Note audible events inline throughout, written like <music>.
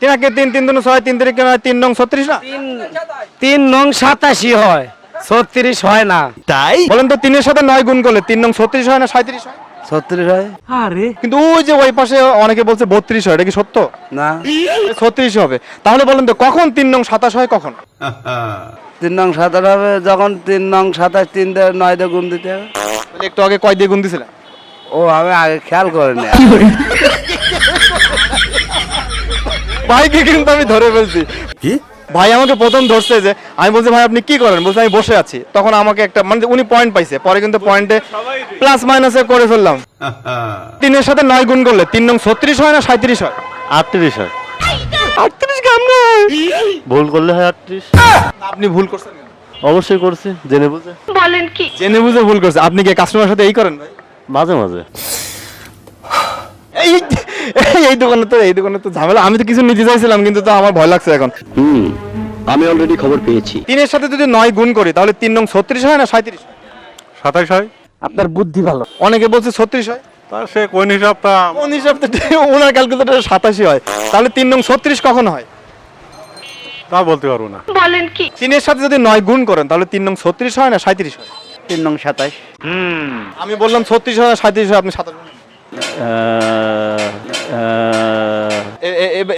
তিনাকে তিন তিন দুনো ছয় তিন তিরিকে নয় তিন নং ছত্রিশ না? তিন। নং সাতাশি হয়। ছত্রিশ হয় না। তাই? বলেন তো তিনের সাথে নয় গুণ করলে তিন নং ছত্রিশ হয় না সাঁত্রিশ হয়? ছত্রিশ হয়। আরে। কিন্তু ওই যে ওই পাশে অনেকে বলছে বত্রিশ হয় এটা কি সত্য? না। ছত্রিশ হবে। তাহলে বলেন তো কখন তিন নং সাতাশ হয় কখন? <laughs> তিন নং সাতাশ হবে যখন তিন নং সাতাশ তিন দিয়ে নয় দিয়ে গুণ দিতে হবে। একটু আগে কয় দিয়ে গুণ দিছিলেন? ও আমি আগে খেয়াল করিনি। <laughs> ভাইকে কিন্তু আমি ধরে ফেলছি। কি? ভাই আমাকে প্রথম ধরছে যে আমি বলছি ভাই আপনি কি করেন? বলছে আমি বসে আছি। তখন আমাকে একটা মানে উনি পয়েন্ট পাইছে। পরে কিন্তু পয়েন্টে প্লাস মাইনাসে করে ফেললাম। <laughs> তিনের সাথে নয় গুণ করলে তিন নং ছত্রিশ হয় না সাঁত্রিশ হয়? আটত্রিশ হয়। আটত্রিশ কেমন ভুল করলে হয় আটত্রিশ। আপনি ভুল করছেন অবশ্যই করছি জেনে বুঝে। বলেন কি? জেনে বুঝে ভুল করছে। আপনি কি কাস্টমারের সাথে এই করেন ভাই? মাঝে মাঝে। এই- দোকানে তো এই দোকানে তো ঝামেলা। আমি তো কিছু নিতে চাইছিলাম কিন্তু তো আমার ভয় লাগছে এখন। হুম আমি অলরেডি খবর পেয়েছি। তিনের সাথে যদি নয় গুণ করি তাহলে তিন নং ছত্রিশ হয় না সাঁত্রিশ হয়? সাতাইশ হয়। আপনার বুদ্ধি ভালো। অনেকে বলছে ছত্রিশ হয়। তা সে কোন হিসাবটা? কোন হিসাব তো ওনার ক্যালকুলেটারে সাতাশি হয়। তাহলে তিন নং ছত্রিশ কখন হয়? তা বলতে পারব না। তিনের সাথে যদি নয় গুণ করেন তাহলে তিন নং ছত্রিশ হয় না সাঁত্রিশ হয়? তিন নং সাতাশ আমি বললাম ছত্রিশ হয় না সাঁত্রিশ হয় আপনি সাতাশ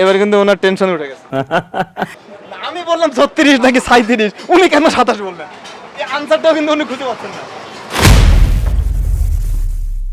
এবার কিন্তু ওনার টেনশন উঠে গেছে। <laughs> আমি বললাম ছত্রিশ নাকি সাঁত্রিশ উনি কেন সাতাশ বললেন? এই আনসারটাও কিন্তু উনি খুঁজে পাচ্ছেন না।